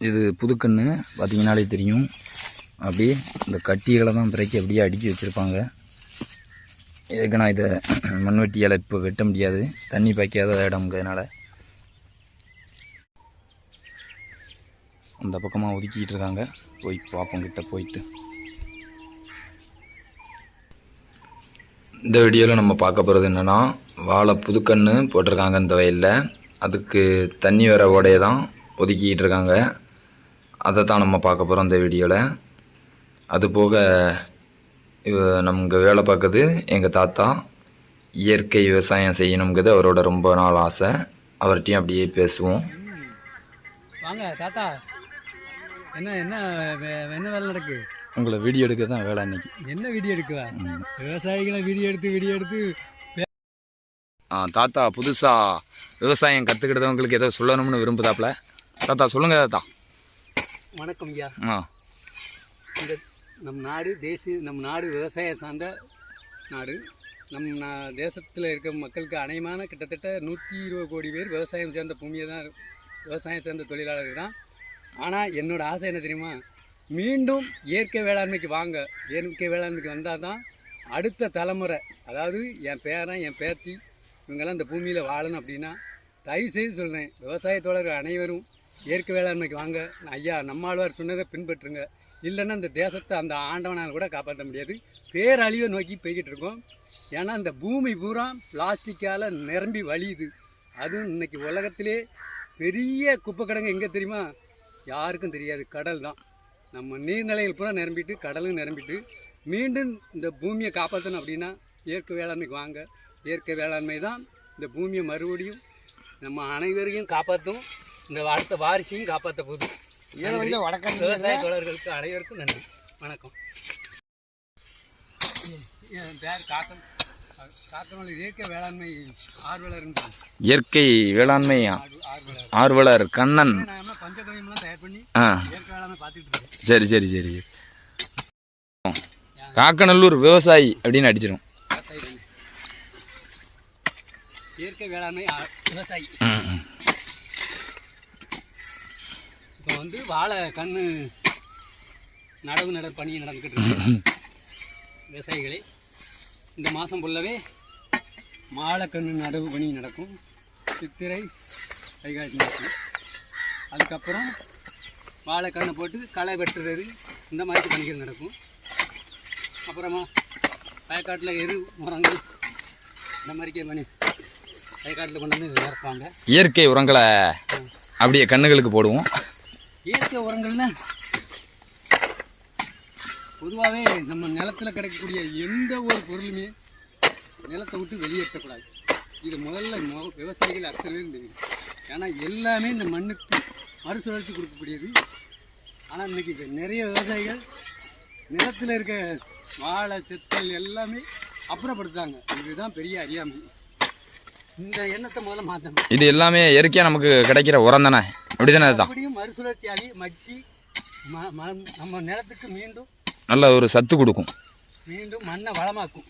இது புதுக்கன்று பார்த்தீங்கனாலே தெரியும். அப்படியே இந்த கட்டிகளை தான் பிறக்கி அப்படியே அடுக்கி வச்சுருப்பாங்க. இதுக்கு நான் இதை மண்வெட்டியால் இப்போ வெட்ட முடியாது. தண்ணி பாய்க்காத இடம்ங்கிறதுனால அந்த பக்கமாக ஒதுக்கிட்டு இருக்காங்க. போய் பார்ப்போம் கிட்ட போயிட்டு. இந்த வீடியோவில் நம்ம பார்க்க போகிறது என்னென்னா வாழை புதுக்கன்று போட்டிருக்காங்க இந்த வயலில். அதுக்கு தண்ணி வர உடைய தான் ஒதுக்கிட்டு இருக்காங்க. அதை தான் நம்ம பார்க்க போகிறோம் இந்த வீடியோவில் அது போக இவ நமக்கு வேலை பார்க்குறது எங்கள் தாத்தா. இயற்கை விவசாயம் செய்யணுங்கிறது அவரோட ரொம்ப நாள் ஆசை. அவர்கிட்டையும் அப்படியே பேசுவோம். வாங்க தாத்தா. என்ன என்ன என்ன வேலை நடக்கு? உங்களை வீடியோ எடுக்க தான் வேலை இன்னைக்கு. என்ன வீடியோ எடுக்குவா? விவசாயிகளை வீடியோ எடுத்து வீடியோ எடுத்து ஆ, தாத்தா புதுசாக விவசாயம் கற்றுக்கிட்டவங்களுக்கு ஏதோ சொல்லணும்னு விரும்புதாப்புல தாத்தா சொல்லுங்கள் தாத்தா. வணக்கம் ஐயா. இந்த நம் நாடு தேசிய நம் நாடு விவசாயம் சார்ந்த நாடு. நம் தேசத்தில் இருக்க மக்களுக்கு அநேகமான கிட்டத்தட்ட நூற்றி இருபது கோடி பேர் விவசாயம் சேர்ந்த பூமியை தான் விவசாயம் சேர்ந்த தொழிலாளர்கள் தான். ஆனால் என்னோட ஆசை என்ன தெரியுமா? மீண்டும் இயற்கை வேளாண்மைக்கு வாங்க. இயற்கை வேளாண்மைக்கு வந்தால் தான் அடுத்த தலைமுறை அதாவது என் பேரன் என் பேத்தி இவங்கெல்லாம் இந்த பூமியில் வாழணும் அப்படின்னா தயவு செய்து சொல்கிறேன் விவசாய தோழர்கள் அனைவரும் இயற்கை வேளாண்மைக்கு வாங்க. ஐயா நம்மாழ்வார் சொன்னதை பின்பற்றுங்க. இல்லைன்னா இந்த தேசத்தை அந்த ஆண்டவனால் கூட காப்பாற்ற முடியாது. பேரழிவை நோக்கி போய்கிட்டு இருக்கோம். ஏன்னா இந்த பூமி பூரா பிளாஸ்டிக்கால் நிரம்பி வழியுது. அதுவும் இன்னைக்கு உலகத்திலே பெரிய குப்பை கிடங்கு எங்கே தெரியுமா? யாருக்கும் தெரியாது. கடல் தான். நம்ம நீர்நிலைகள் பூரா நிரம்பிட்டு கடலும் நிரம்பிட்டு மீண்டும் இந்த பூமியை காப்பாற்றணும் அப்படின்னா இயற்கை வேளாண்மைக்கு வாங்க. இயற்கை வேளாண்மை தான் இந்த பூமியை மறுபடியும் நம்ம அனைவரையும் காப்பாற்றும். இந்த அடுத்த வாரிசையும் காப்பாற்ற போகுது. நன்றி. விவசாய தோழர்களுக்கு அனைவருக்கும் நன்றி. வணக்கம். என் பேர் காக்கம் காக்கமல் இயற்கை வேளாண்மை ஆர்வலர் இயற்கை வேளாண்மை ஆர்வலர். ஆர்வலர் கண்ணன். பஞ்சகவியம்லாம் தயார் பண்ணி ஆ. இயற்கை வேளாண்மை பார்த்துட்டு இருக்கேன் சரி சரி சரி. காக்கநல்லூர் விவசாயி அப்படின்னு அடிச்சிடும். இயற்கை வேளாண்மை விவசாயி. இப்போ வந்து வாழை கண்ணு நடவு நட பணி நடந்துக்கிட்டு இருக்கு. விவசாயிகளே இந்த மாதம் ஃபுல்லாகவே வாழைக்கண்ணு நடவு பணி நடக்கும். சித்திரை கைகாட்சி நடக்கும் அதுக்கப்புறம் வாழைக்கண்ணை போட்டு களை வெட்டுறது இந்த மாதிரி பணிகள் நடக்கும். அப்புறமா வயக்காட்டில் எரு உரங்கள் இந்த மாதிரிக்கே பண்ணி வயக்காட்டில் கொண்டு வந்து இறப்பாங்க இயற்கை உரங்களை அப்படியே கண்ணுகளுக்கு போடுவோம். இயற்கை உரங்கள்னா பொதுவாகவே நம்ம நிலத்தில் கிடைக்கக்கூடிய எந்த ஒரு பொருளுமே நிலத்தை விட்டு வெளியேற்றக்கூடாது. இது முதல்ல விவசாயிகள் அத்தனை தெரியும் ஏன்னா எல்லாமே இந்த மண்ணுக்கு மறுசுழற்சி கொடுக்கக்கூடியது. ஆனால் இன்றைக்கி நிறைய விவசாயிகள் நிலத்தில் இருக்க வாழை செத்தல் எல்லாமே அப்புறப்படுத்துறாங்க. இதுதான் பெரிய அறியாமை. இந்த எண்ணத்தை முதல்ல மாற்றணும் இது எல்லாமே இயற்கையாக நமக்கு கிடைக்கிற உரம் தானே? அப்படி தானே அதுதான். மறுபடியும் மறுசுழற்சியாகி மக்கி நம்ம நிலத்துக்கு மீண்டும் நல்ல ஒரு சத்து கொடுக்கும். மீண்டும் மண்ணை வளமாக்கும்.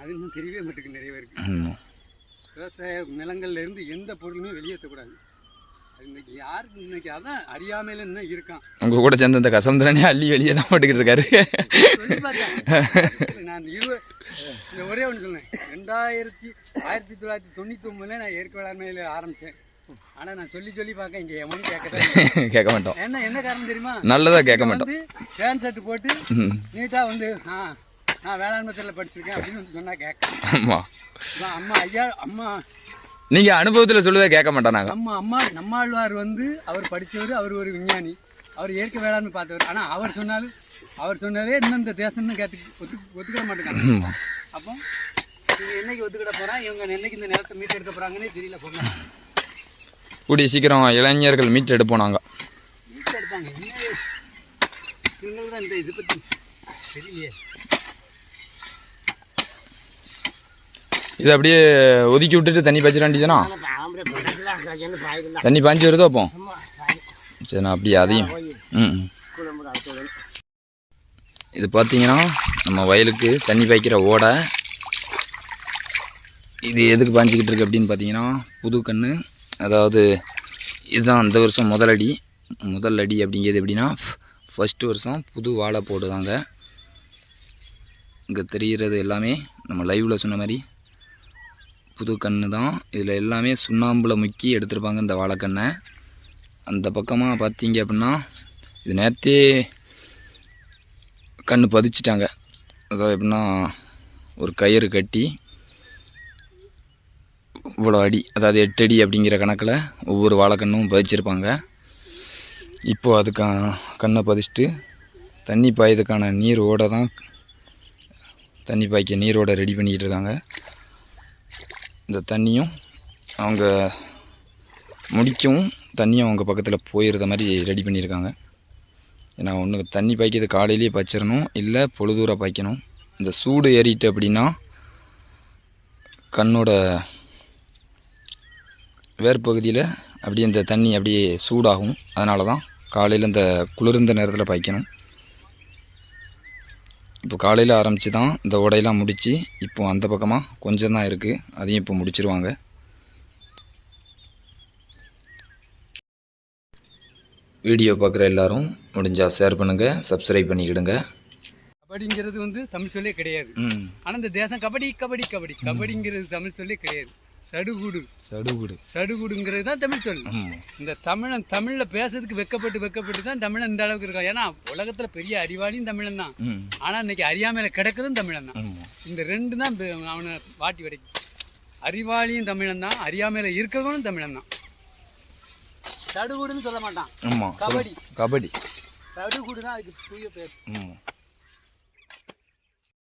அது இன்னும் தெரியவே மாட்டேங்குது நிறைய பேருக்கு. விவசாய நிலங்கள்ல இருந்து எந்த பொருளுமே வெளியேற்றக்கூடாது. இன்னைக்கு யாருக்கு இன்னைக்கு? அதான் அறியாமையில இன்னும் இருக்கான். உங்க கூட சேர்ந்து இந்த கசந்தரனே அள்ளி வெளியே தான் போட்டுக்கிட்டு இருக்காரு. நான் இந்த ஒரே ஒன்று சொன்னேன் ரெண்டாயிரத்தி ஆயிரத்தி தொள்ளாயிரத்தி தொண்ணூற்றி ஒம்பதுல நான் இயற்கை வேளாண்மையில் ஆரம்பித்தேன் ஆனால் நான் சொல்லி சொல்லி பார்க்க இங்கே எவனும் கேட்கதான் கேட்க மாட்டோம். என்ன என்ன காரணம் தெரியுமா? நல்லதா கேட்க மாட்டோம். பேண்ட் ஷர்ட் போட்டு. நீட்டாக வந்து ஆ நான் வேளாண்மை துறையில் படிச்சிருக்கேன் அப்படின்னு வந்து சொன்னா கேட்க. ஆமா. இவன் அம்மா ஐயா அம்மா நீங்க அனுபவத்துல சொல்லுவதை கேட்க மாட்டோம் நாங்க. நம்ம அம்மா நம்மாழ்வார் வந்து அவர் படித்தவர் அவர் ஒரு விஞ்ஞானி. அவர் இயற்கை வேளாண்மை பார்த்தவர். ஆனால் அவர் சொன்னாலும் அவர் சொன்னதே இன்னும் இந்த தேசம்னு கேட்டு ஒத்து ஒத்துக்கிட மாட்டேங்காங்க ம். அப்போ இவங்க என்னைக்கு ஒத்துக்கிட போகிறான் இவங்க என்னைக்கு இந்த நிலத்தை மீட்டு எடுக்க போகிறாங்கன்னே தெரியல போங்க கூடிய சீக்கிரம் இளைஞர்கள் மீட் எடுப்போம் நாங்க. என்ன இவங்களுக்கு தான் இந்த இதை பற்றி தெரியலையே. இதை அப்படியே ஒதுக்கி விட்டுட்டு தண்ணி பாய்ச்சிட வேண்டியதுனா தண்ணி பாய்ஞ்சி வருதோ அப்போ? சரி அப்படியே அதையும் ம் இது பார்த்தீங்கன்னா நம்ம வயலுக்கு தண்ணி பாய்க்கிற ஓடை. இது எதுக்கு பாஞ்சிக்கிட்டு இருக்கு அப்படின்னு பார்த்தீங்கன்னா புது கன்று அதாவது இதுதான் அந்த வருஷம் முதலடி முதல் அடி அப்படிங்கிறது எப்படின்னா ஃபஸ்ட்டு வருஷம் புது வாழை போடுதாங்க இங்கே தெரிகிறது எல்லாமே நம்ம லைவில் சொன்ன மாதிரி புது கன்று தான். இதில் எல்லாமே சுண்ணாம்பில் முக்கி எடுத்திருப்பாங்க இந்த வாழைக்கண்ணை. அந்த பக்கமாக பார்த்தீங்க அப்படின்னா இது நேரத்தே கன்று பதிச்சிட்டாங்க. அதாவது எப்படின்னா ஒரு கயிறு கட்டி இவ்வளோ அடி அதாவது எட்டு அடி அப்படிங்கிற கணக்கில் ஒவ்வொரு வாழைக்கண்ணும் பதிச்சிருப்பாங்க. இப்போது அதுக்க கண்ணை பதிச்சுட்டு தண்ணி பாயதுக்கான நீர் ஓட தான் தண்ணி பாய்க்க நீரோட ரெடி பண்ணிக்கிட்டு இருக்காங்க. இந்த தண்ணியும் அவங்க முடிக்கவும் தண்ணியும் அவங்க பக்கத்தில் போயிடுற மாதிரி ரெடி பண்ணியிருக்காங்க. ஏன்னா ஒன்று தண்ணி பாய்க்கிறது காலையிலேயே பாய்ச்சிடணும் இல்லை பொழுதூராக பாய்க்கணும். இந்த சூடு ஏறிட்டு அப்படின்னா கண்ணோட வேர்பகுதியில் அப்படியே இந்த தண்ணி அப்படியே சூடாகும். அதனால தான் காலையில் இந்த குளிர்ந்த நேரத்தில் பாய்க்கணும். இப்போ காலையில் ஆரம்பித்து தான் இந்த உடையெல்லாம் முடித்து இப்போ அந்த பக்கமாக கொஞ்சம் தான் இருக்குது அதையும் இப்போ முடிச்சிருவாங்க. வீடியோ பார்க்குற எல்லாரும் முடிஞ்சால் ஷேர் பண்ணுங்கள் சப்ஸ்கிரைப் பண்ணிக்கிடுங்க. கபடிங்கிறது வந்து தமிழ் சொல்லே கிடையாது. ஆனால் இந்த தேசம் கபடி கபடி கபடி. கபடிங்கிறது தமிழ் சொல்லே கிடையாது. சடுகுடு. சடுகுடு. சடுகுடுங்கிறது தான் தமிழ் சொல். இந்த தமிழன் தமிழில் பேசுறதுக்கு வெக்கப்பட்டு வெக்கப்பட்டு தான் தமிழன் இந்த அளவுக்கு இருக்கான். ஏன்னா உலகத்தில் பெரிய அறிவாளியும் தமிழன் தான். ம். ஆனால் இன்னைக்கு அறியாமையில் கிடக்கிறதும் தமிழன் தான். இந்த ரெண்டு தான் அவனை வாட்டி வடைக்கும். அறிவாளியும் தமிழன் தான் அறியாமையில் இருக்கிறவனும் தமிழன் தான். சடுகுடுன்னு சொல்ல மாட்டான். கபடி. கபடி. சடுகுடு தான் அதுக்கு தூய ஆமாம்